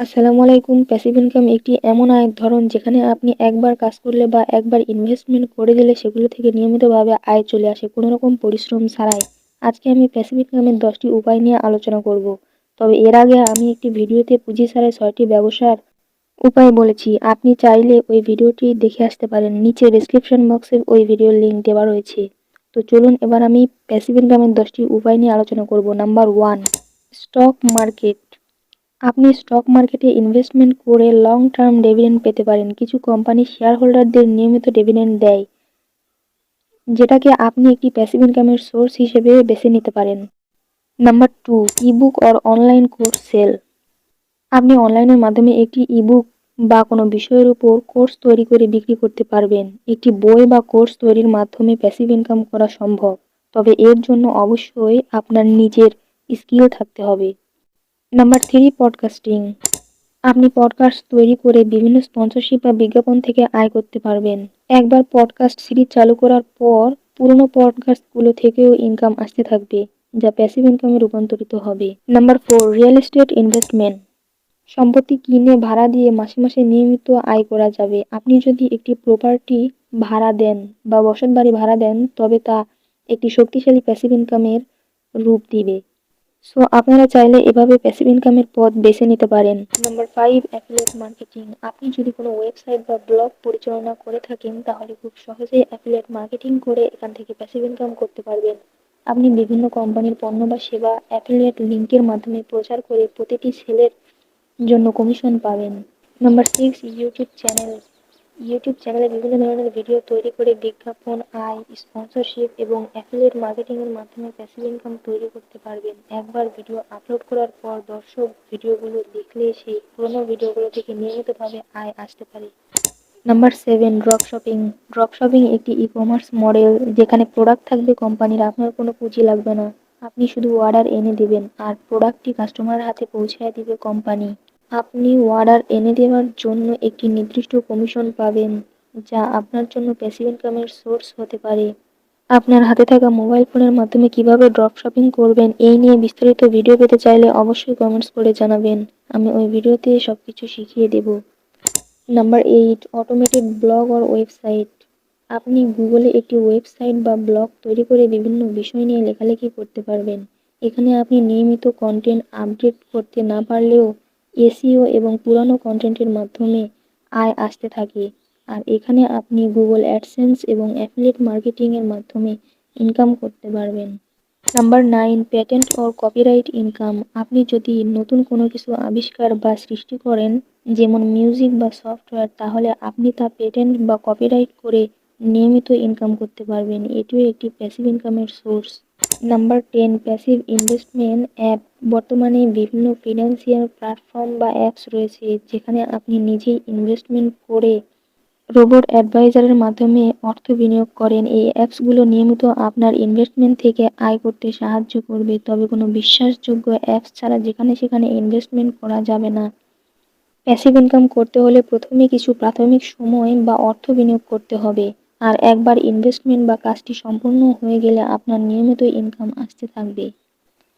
আসসালামু আলাইকুম। Passive income একটি এমন আয়ের ধরন যেখানে আপনি একবার কাজ করলে বা একবার ইনভেস্টমেন্ট করে দিলে সেগুলো থেকে নিয়মিতভাবে আয় চলে আসে কোনো রকম পরিশ্রম ছাড়াই। আজকে আমি প্যাসিভ ইনকামের দশটি উপায় নিয়ে আলোচনা করব। তবে এর আগে আমি একটি ভিডিওতে পুঁজি ছাড়াই ছয়টি ব্যবসার উপায় বলেছি। আপনি চাইলে ওই ভিডিওটি দেখে আসতে পারেন। নিচে ডিসক্রিপশন বক্সে ওই ভিডিওর লিঙ্ক দেওয়া রয়েছে। তো চলুন এবার আমি প্যাসিভ ইনকামের দশটি উপায় নিয়ে আলোচনা করব। নাম্বার ওয়ান স্টক মার্কেট আপনি স্টক মার্কেটে ইনভেস্টমেন্ট করে লং টার্ম ডিভিডেন্ড পেতে পারেন। কিছু কোম্পানি শেয়ার হোল্ডারদের নিয়মিত ডিভিডেন্ড দেয়, যেটাকে আপনি একটি প্যাসিভ ইনকামের সোর্স হিসেবে বেছে নিতে পারেন। Number two ebook or online course sell আপনি অনলাইনের মাধ্যমে একটি ইবুক বা কোনো বিষয়ের উপর কোর্স তৈরি করে বিক্রি করতে পারবেন। একটি বই বা কোর্স তৈরির মাধ্যমে প্যাসিভ ইনকাম করা সম্ভব, তবে এর জন্য অবশ্যই আপনার নিজের স্কিল থাকতে হবে। নাম্বার থ্রি পডকাস্টিং আপনি পডকাস্ট তৈরি করে বিভিন্ন স্পন্সরশিপ বা বিজ্ঞাপন থেকে আয় করতে পারবেন। একবার পডকাস্ট সিরিজ চালু করার পর পুরনো পডকাস্টগুলো থেকেও ইনকাম আসতে থাকবে, যা প্যাসিভ ইনকামে রূপান্তরিত হবে। Number four real estate investment সম্পত্তি কিনে ভাড়া দিয়ে মাসে মাসে নিয়মিত আয় করা যাবে। আপনি যদি একটি প্রপার্টি ভাড়া দেন বা বসত বাড়ি ভাড়া দেন, তবে তা একটি শক্তিশালী প্যাসিভ ইনকামের রূপ দিবে। সো আপনারা চাইলে এভাবে প্যাসিভ ইনকামের পথ বেছে নিতে পারেন। নাম্বার ফাইভ অ্যাফিলিয়েট মার্কেটিং আপনি যদি কোনো ওয়েবসাইট বা ব্লগ পরিচালনা করে থাকেন, তাহলে খুব সহজেই অ্যাফিলিয়েট মার্কেটিং করে এখান থেকে প্যাসিভ ইনকাম করতে পারবেন। আপনি বিভিন্ন কোম্পানির পণ্য বা সেবা অ্যাফিলিয়েট লিঙ্কের মাধ্যমে প্রচার করে প্রতিটি সেলের জন্য কমিশন পাবেন। Number six YouTube channel YouTube চ্যানেলে বিভিন্ন ধরনের ভিডিও তৈরি করে বিজ্ঞাপন, আয় স্পন্সরশিপ এবং অ্যাফিলিয়েট মার্কেটিংয়ের মাধ্যমে প্যাসিভ ইনকাম তৈরি করতে পারবেন। একবার ভিডিও আপলোড করার পর দর্শক ভিডিওগুলো দেখলে সেই পুরোনো ভিডিওগুলো থেকে নিয়মিতভাবে আয় আসতে পারে। Number seven drop shopping drop shopping একটি ই কমার্স মডেল যেখানে প্রোডাক্ট থাকবে কোম্পানির আপনার কোনো পুঁজি লাগবে না। আপনি শুধু অর্ডার এনে দেবেন, আর প্রোডাক্টটি কাস্টমারের হাতে পৌঁছায় দিবে কোম্পানি আপনি অর্ডার এনে দেওয়ার জন্য একটি নির্দিষ্ট কমিশন পাবেন, যা আপনার জন্য প্যাসিভ ইনকামের সোর্স হতে পারে। আপনার হাতে থাকা মোবাইল ফোনের মাধ্যমে কীভাবে ড্রপ শপিং করবেন, এই নিয়ে বিস্তারিত ভিডিও পেতে চাইলে অবশ্যই কমেন্টস করে জানাবেন। আমি ওই ভিডিওতে সব কিছু শিখিয়ে দেব। Number eight automated blog or website আপনি গুগলে একটি ওয়েবসাইট বা ব্লগ তৈরি করে বিভিন্ন বিষয় নিয়ে লেখালেখি করতে পারবেন। এখানে আপনি নিয়মিত কন্টেন্ট আপডেট করতে না পারলেও এসিও এবং পুরানো কন্টেন্টের মাধ্যমে আয় আসতে থাকে। আর এখানে আপনি গুগল অ্যাডসেন্স এবং অ্যাফিলিয়েট মার্কেটিংয়ের মাধ্যমে ইনকাম করতে পারবেন। নাম্বার নাইন প্যাটেন্ট ও কপিরাইট ইনকাম আপনি যদি নতুন কোনো কিছু আবিষ্কার বা সৃষ্টি করেন, যেমন মিউজিক বা সফটওয়্যার তাহলে আপনি তা পেটেন্ট বা কপিরাইট করে নিয়মিত ইনকাম করতে পারবেন। এটিও একটি প্যাসিভ ইনকামের source number ten passive investment app বর্তমানে বিভিন্ন ফিনান্সিয়াল প্ল্যাটফর্ম বা অ্যাপস রয়েছে যেখানে আপনি নিজেই ইনভেস্টমেন্ট করে রোবট অ্যাডভাইজারের মাধ্যমে অর্থ বিনিয়োগ করেন। এই অ্যাপসগুলো নিয়মিত আপনার ইনভেস্টমেন্ট থেকে আয় করতে সাহায্য করবে। তবে কোনো বিশ্বাসযোগ্য অ্যাপস ছাড়া যেখানে সেখানে ইনভেস্টমেন্ট করা যাবে না। প্যাসিভ ইনকাম করতে হলে প্রথমে কিছু প্রাথমিক সময় বা অর্থ বিনিয়োগ করতে হবে। আর একবার ইনভেস্টমেন্ট বা কাজটি সম্পূর্ণ হয়ে গেলে আপনার নিয়মিত ইনকাম আসতে থাকবে।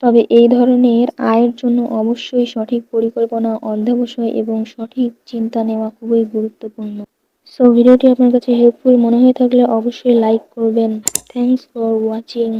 তবে এই ধরনের আয়ের জন্য অবশ্যই সঠিক পরিকল্পনা, অধ্যবসায় এবং সঠিক চিন্তা নেওয়া খুবই গুরুত্বপূর্ণ। সো ভিডিওটি আপনার কাছে হেল্পফুল মনে হয়ে থাকলে অবশ্যই লাইক করবেন। Thanks for watching